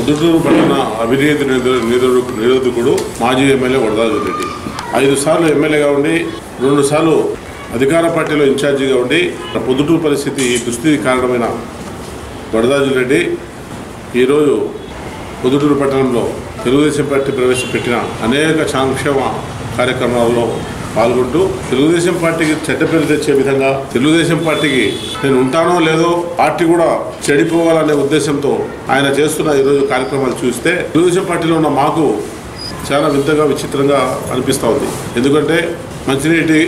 పొద్దుటూరు పట్టణ అవినీతి నిరోధ- నిరోధకుడు మాజీ ఎమ్మెల్యే వరదాజు రెడ్డి. ఐదు సార్లు ఎమ్మెల్యేగా ఉండి రెండు సార్లు అధికార పార్టీలో ఇన్ఛార్జిగా ఉండి పొద్దుటూరు పరిస్థితి ఈ దుస్థితి కారణమైన వరదాజు రెడ్డి ఈరోజు పొద్దుటూరు పట్టణంలో తెలుగుదేశం పార్టీ ప్రవేశపెట్టిన అనేక సంక్షేమ కార్యక్రమాల్లో పాల్గొంటూ తెలుగుదేశం పార్టీకి చెడ్డ పేరు తెచ్చే విధంగా తెలుగుదేశం పార్టీకి నేను ఉంటానో లేదో పార్టీ కూడా చెడిపోవాలనే ఉద్దేశంతో ఆయన చేస్తున్న ఈరోజు కార్యక్రమాలు చూస్తే తెలుగుదేశం పార్టీలో ఉన్న మాకు చాలా వింతగా విచిత్రంగా అనిపిస్తూ ఉంది. ఎందుకంటే మంచినీటి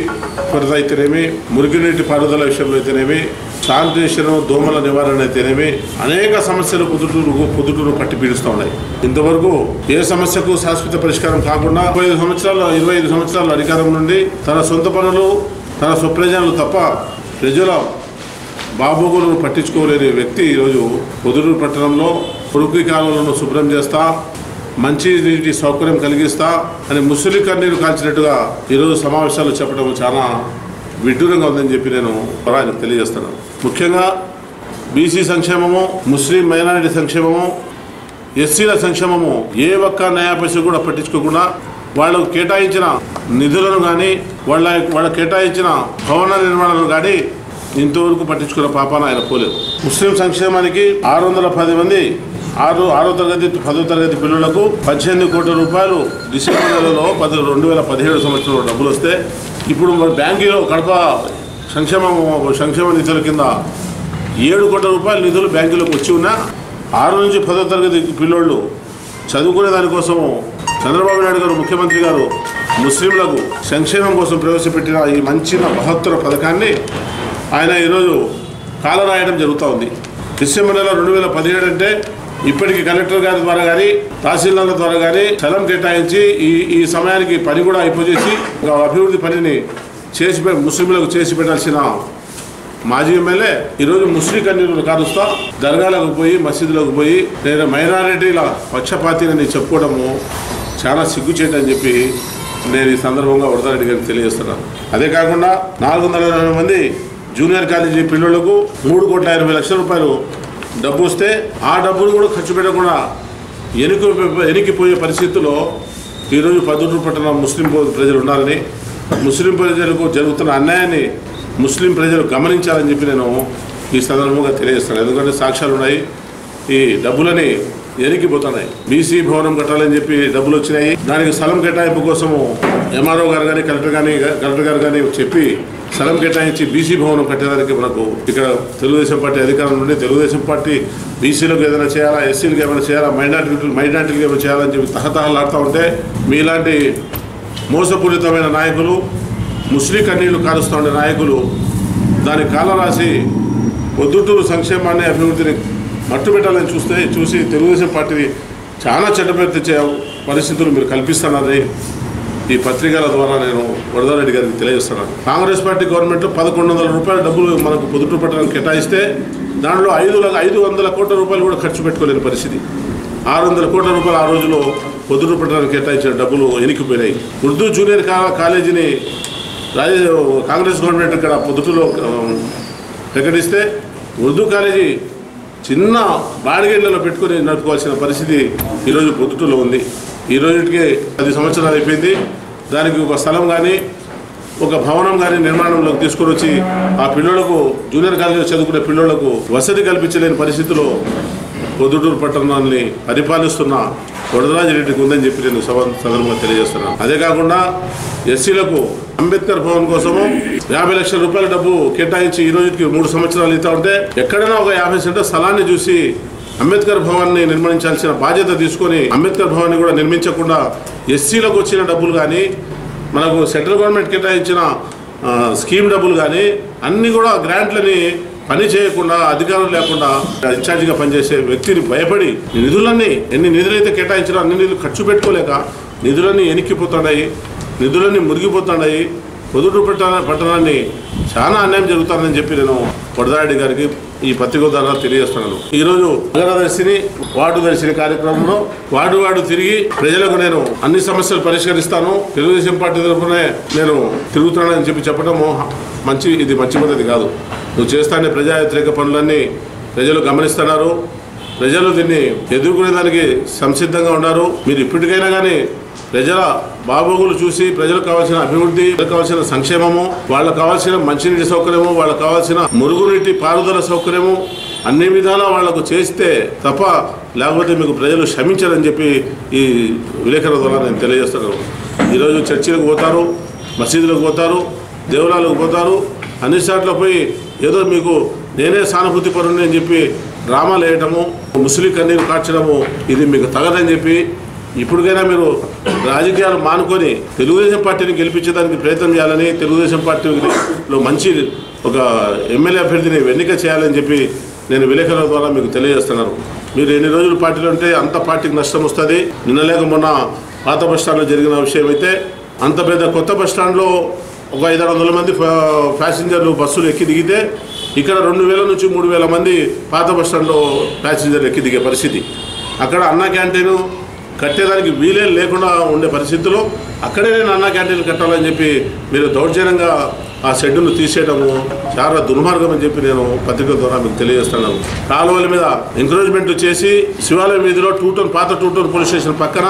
కొరత అయితేనేమి మురికినీటి పారుదల విషయంలో అయితేనేమి శానిటేషన్ దోమల నివారణ అయితేనేమి అనేక సమస్యలు పొద్దుటూరు పొద్దుటూరు పట్టి పీడిస్తూ ఉన్నాయి. ఇంతవరకు ఏ సమస్యకు శాశ్వత పరిష్కారం కాకుండా ముప్పై ఐదు సంవత్సరాలు ఇరవై ఐదు సంవత్సరాల అధికారం నుండి తన సొంత పనులు తన స్వప్రజలు తప్ప ప్రజల బాబోగులను పట్టించుకోలేని వ్యక్తి ఈరోజు పుదుటూరు పట్టణంలో పొరుగు కాలువలను శుభ్రం చేస్తా మంచి నీటి సౌకర్యం కలిగిస్తా అని ముసలి కన్నీరు కాల్చినట్టుగా ఈరోజు సమావేశాలు చెప్పడం చాలా విడ్డూరంగా ఉందని చెప్పి నేను ఆయనకు తెలియజేస్తున్నాను ముఖ్యంగా బీసీ సంక్షేమము ముస్లిం మైనారిటీ సంక్షేమము ఎస్సీల సంక్షేమము ఏ ఒక్క న్యాయపరిషత్ కూడా పట్టించుకోకుండా వాళ్ళకు కేటాయించిన నిధులను కానీ వాళ్ళ వాళ్ళ కేటాయించిన భవన నిర్మాణాలను కానీ ఇంతవరకు పట్టించుకున్న పాపాన ఆయన పోలేదు. ముస్లిం సంక్షేమానికి ఆరు వందల పది మంది ఆరు ఆరో తరగతి పదో తరగతి పిల్లలకు పద్దెనిమిది కోట్ల రూపాయలు డిసెంబర్ నెలలో పది రెండు వేల పదిహేడు సంవత్సరంలో డబ్బులు వస్తే ఇప్పుడు మరి బ్యాంకులో కడప సంక్షేమ సంక్షేమ నిధుల కింద ఏడు కోట్ల రూపాయల నిధులు బ్యాంకులోకి వచ్చి ఉన్నా ఆరు నుంచి పదో తరగతి పిల్లోళ్ళు చదువుకునే దానికోసం చంద్రబాబు నాయుడు గారు ముఖ్యమంత్రి గారు ముస్లింలకు సంక్షేమం కోసం ప్రవేశపెట్టిన ఈ మంచి మహత్తర పథకాన్ని ఆయన ఈరోజు కాలరాయడం జరుగుతూ ఉంది. డిసెంబర్ నెల రెండు వేల పదిహేడు అంటే ఇప్పటికి కలెక్టర్ గారి ద్వారా కానీ తహసీల్దార్ల ద్వారా కానీ స్థలం కేటాయించి ఈ ఈ సమయానికి పని కూడా అయిపోజేసి అభివృద్ధి పనిని చేసి పె- ముస్లింలకు చేసి పెట్టాల్సిన మాజీ ఎమ్మెల్యే ఈరోజు ముస్లిం కన్యలు కారుస్తా దర్గాలకు పోయి మసీదులకు పోయి లేదా మైనారిటీల పక్షపాతిని చెప్పుకోవడము చాలా సిగ్గుచేటు అని చెప్పి నేను ఈ సందర్భంగా వరదారెడ్డి గారికి తెలియజేస్తున్నాను. అదే కాకుండా నాలుగు మంది జూనియర్ కాలేజీ పిల్లలకు మూడు కోట్ల ఎనభై లక్షల రూపాయలు డబ్బు వస్తే ఆ డబ్బును కూడా ఖర్చు పెట్టకుండా ఎనికి ఎనికిపోయే పరిస్థితుల్లో ఈరోజు పద్దూరు పట్టణ ముస్లిం ప్రజలు ఉండాలని ముస్లిం ప్రజలకు జరుగుతున్న అన్యాయాన్ని ముస్లిం ప్రజలు గమనించాలని చెప్పి నేను ఈ సందర్భంగా తెలియజేస్తాను. ఎందుకంటే సాక్ష్యాలు ఉన్నాయి ఈ డబ్బులని ఎనికిపోతున్నాయి. బీసీ భవనం కట్టాలని చెప్పి డబ్బులు వచ్చినాయి. దానికి స్థలం కేటాయింపు కోసము ఎంఆర్ఓ గారు కానీ కలెక్టర్ కానీ కలెక్టర్ గారు కానీ చెప్పి స్థలం కేటాయించి బీసీ భవనం కట్టేదానికి మనకు ఇక్కడ తెలుగుదేశం పార్టీ అధికారం నుండి తెలుగుదేశం పార్టీ బీసీలకు ఏదైనా చేయాలా ఎస్సీలకు ఏమైనా చేయాలా మైనార్టీ మైనార్టీలకు ఏమైనా చేయాలని చెప్పి తహతహలాడుతూ ఉంటే మీలాంటి మోసపూరితమైన నాయకులు ముస్లిం కన్నీళ్ళు కారుస్తూ ఉండే నాయకులు దాని కాలరాశి పొద్దుటూరు సంక్షేమాన్ని అభివృద్ధిని మట్టుబెట్టాలని చూస్తే చూసి తెలుగుదేశం పార్టీని చాలా చెడ్డపేరు పరిస్థితులు మీరు కల్పిస్తున్నారని ఈ పత్రికల ద్వారా నేను వరదారెడ్డి గారికి తెలియజేస్తున్నాను. కాంగ్రెస్ పార్టీ గవర్నమెంట్ పదకొండు వందల రూపాయల డబ్బులు మనకు పొద్దుటూరు పట్టడానికి కేటాయిస్తే దాంట్లో ఐదు ఐదు వందల కోట్ల రూపాయలు కూడా ఖర్చు పెట్టుకోలేని పరిస్థితి. ఆరు వందల కోట్ల రూపాయలు ఆ రోజులో పొద్దుటూరు పట్టడానికి కేటాయించిన డబ్బులు ఎనికిపోయినాయి. ఉర్దూ జూనియర్ కాలేజీని రాజ కాంగ్రెస్ గవర్నమెంట్ ఇక్కడ పొదుటులో ప్రకటిస్తే ఉర్దూ కాలేజీ చిన్న బాడిగేళ్ళలో పెట్టుకొని నడుపుకోవాల్సిన పరిస్థితి ఈరోజు పొద్దుటలో ఉంది. ఈ రోజుకి పది సంవత్సరాలు అయిపోయింది. దానికి ఒక స్థలం కానీ ఒక భవనం కానీ నిర్మాణంలోకి తీసుకుని వచ్చి ఆ పిల్లలకు జూనియర్ కాలేజీలో చదువుకునే పిల్లలకు వసతి కల్పించలేని పరిస్థితిలో పొద్దుటూరు పట్టణాన్ని పరిపాలిస్తున్న వరదరాజిరెడ్డికి ఉందని చెప్పి నేను సభ సందర్భంగా తెలియజేస్తున్నాను. అదే కాకుండా ఎస్సీలకు అంబేద్కర్ భవన్ కోసము యాభై లక్షల రూపాయల డబ్బు కేటాయించి ఈ రోజుకి మూడు సంవత్సరాలు ఇస్తా ఉంటే ఎక్కడైనా ఒక యాభై సెంటర్ స్థలాన్ని చూసి అంబేద్కర్ భవన్ని నిర్మించాల్సిన బాధ్యత తీసుకొని అంబేద్కర్ భవన్ని కూడా నిర్మించకుండా ఎస్సీలకు వచ్చిన డబ్బులు కానీ మనకు సెంట్రల్ గవర్నమెంట్ కేటాయించిన స్కీమ్ డబ్బులు కానీ అన్ని కూడా గ్రాంట్లని పని చేయకుండా అధికారం లేకుండా ఇన్ఛార్జిగా పనిచేసే వ్యక్తిని భయపడి నిధులన్నీ ఎన్ని నిధులైతే కేటాయించినా అన్ని నిధులు ఖర్చు పెట్టుకోలేక నిధులన్నీ ఎనిక్కిపోతున్నాయి నిధులన్నీ మురిగిపోతున్నాయి. పొదుపు పట్టణ పట్టణాన్ని చాలా అన్యాయం జరుగుతుందని చెప్పి నేను వరదారెడ్డి గారికి ఈ పత్రిక ద్వారా తెలియజేస్తున్నాను. ఈరోజు నగరదర్శిని వార్డు దర్శిని కార్యక్రమంలో వార్డు వార్డు తిరిగి ప్రజలకు నేను అన్ని సమస్యలు పరిష్కరిస్తాను. తెలుగుదేశం పార్టీ తరఫునే నేను తిరుగుతున్నానని చెప్పి చెప్పడము మంచి ఇది మంచి పద్ధతి కాదు. నువ్వు చేస్తానే ప్రజా వ్యతిరేక పనులన్నీ ప్రజలు గమనిస్తున్నారు. ప్రజలు దీన్ని ఎదుర్కొనే దానికి సంసిద్ధంగా ఉన్నారు. మీరు ఇప్పటికైనా కానీ ప్రజల బాబోగులు చూసి ప్రజలకు కావాల్సిన అభివృద్ధి కావాల్సిన సంక్షేమము వాళ్ళకు కావాల్సిన మంచినీటి సౌకర్యము వాళ్ళకు కావాల్సిన మురుగునీటి పారుదల సౌకర్యము అన్ని విధాలా వాళ్ళకు చేస్తే తప్ప లేకపోతే మీకు ప్రజలు క్షమించరని చెప్పి ఈ విలేకరుల ద్వారా నేను తెలియజేస్తున్నాను. ఈరోజు చర్చిలకు పోతారు మసీదులకు పోతారు దేవాలయాలకు పోతారు అన్ని చోట్ల పోయి ఏదో మీకు నేనే సానుభూతి పరుని అని చెప్పి డ్రామాలు వేయటము ముస్లిం కన్నీరు కార్చడము ఇది మీకు తగదని చెప్పి ఇప్పటికైనా మీరు రాజకీయాలు మానుకొని తెలుగుదేశం పార్టీని గెలిపించడానికి ప్రయత్నం చేయాలని తెలుగుదేశం పార్టీలో మంచి ఒక ఎమ్మెల్యే అభ్యర్థిని ఎన్నిక చేయాలని చెప్పి నేను విలేకరుల ద్వారా మీకు తెలియజేస్తున్నాను. మీరు ఎన్ని రోజులు పార్టీలో ఉంటే అంత పార్టీకి నష్టం వస్తుంది. నిన్న లేక మొన్న పాత బస్టాండ్లో జరిగిన విషయం అయితే అంత పెద్ద కొత్త బస్టాండ్లో ఒక ఐదారు వందల మంది ప్యా- ప్యాసింజర్లు బస్సులు ఎక్కి దిగితే ఇక్కడ రెండు వేల నుంచి మూడు వేల మంది పాత బస్ స్టాండ్లో ప్యాసింజర్లు ఎక్కి దిగే పరిస్థితి. అక్కడ అన్న క్యాంటీన్ కట్టేదానికి వీలే లేకుండా ఉండే పరిస్థితుల్లో అక్కడే నేను అన్న క్యాంటీన్ కట్టాలని చెప్పి మీరు దౌర్జన్యంగా ఆ షెడ్యూల్ తీసేయడము చాలా దుర్మార్గం అని చెప్పి నేను పత్రికల ద్వారా మీకు తెలియజేస్తున్నాను. కాలువల మీద ఎంకరేజ్మెంట్ చేసి శివాలయం వీధిలో టూటోన్ పాత టూటోన్ పోలీస్ స్టేషన్ పక్కన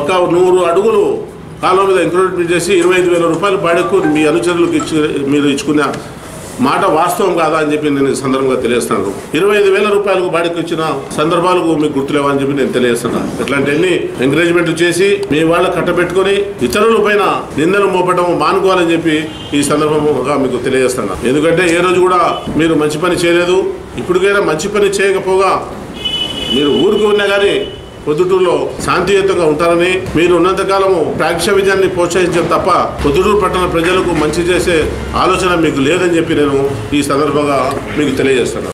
ఒక నూరు అడుగులు కాలువ మీద ఎంకరేజ్మెంట్ చేసి ఇరవై ఐదు వేల రూపాయలు బాడకు మీ అనుచరులకు ఇచ్చి మీరు ఇచ్చుకున్న మాట వాస్తవం కాదా అని చెప్పి నేను ఈ సందర్భంగా తెలియస్తున్నాను ఇరవై ఐదు వేల రూపాయలకు బాడికి ఇచ్చిన సందర్భాలకు మీకు గుర్తులేవా అని చెప్పి నేను తెలియస్తున్నాను ఇట్లాంటివన్నీ ఎంకరేజ్మెంట్ చేసి మీ వాళ్ళ కట్టబెట్టుకుని ఇతరుల పైన నిందలు మోపడం మానుకోవాలని చెప్పి ఈ సందర్భంగా మీకు తెలియజేస్తున్నాను ఎందుకంటే ఏ రోజు కూడా మీరు మంచి పని చేయలేదు. ఇప్పటికైనా మంచి పని చేయకపోగా మీరు ఊరికి ఉన్నా కానీ పొద్దుటూరులో శాంతియుతంగా ఉంటారని మీరు ఉన్నంతకాలము ప్రాక్ష విజయాన్ని ప్రోత్సహించడం తప్ప పొద్దుటూరు పట్టణ ప్రజలకు మంచి చేసే ఆలోచన మీకు లేదని చెప్పి నేను ఈ సందర్భంగా మీకు తెలియజేస్తున్నాను.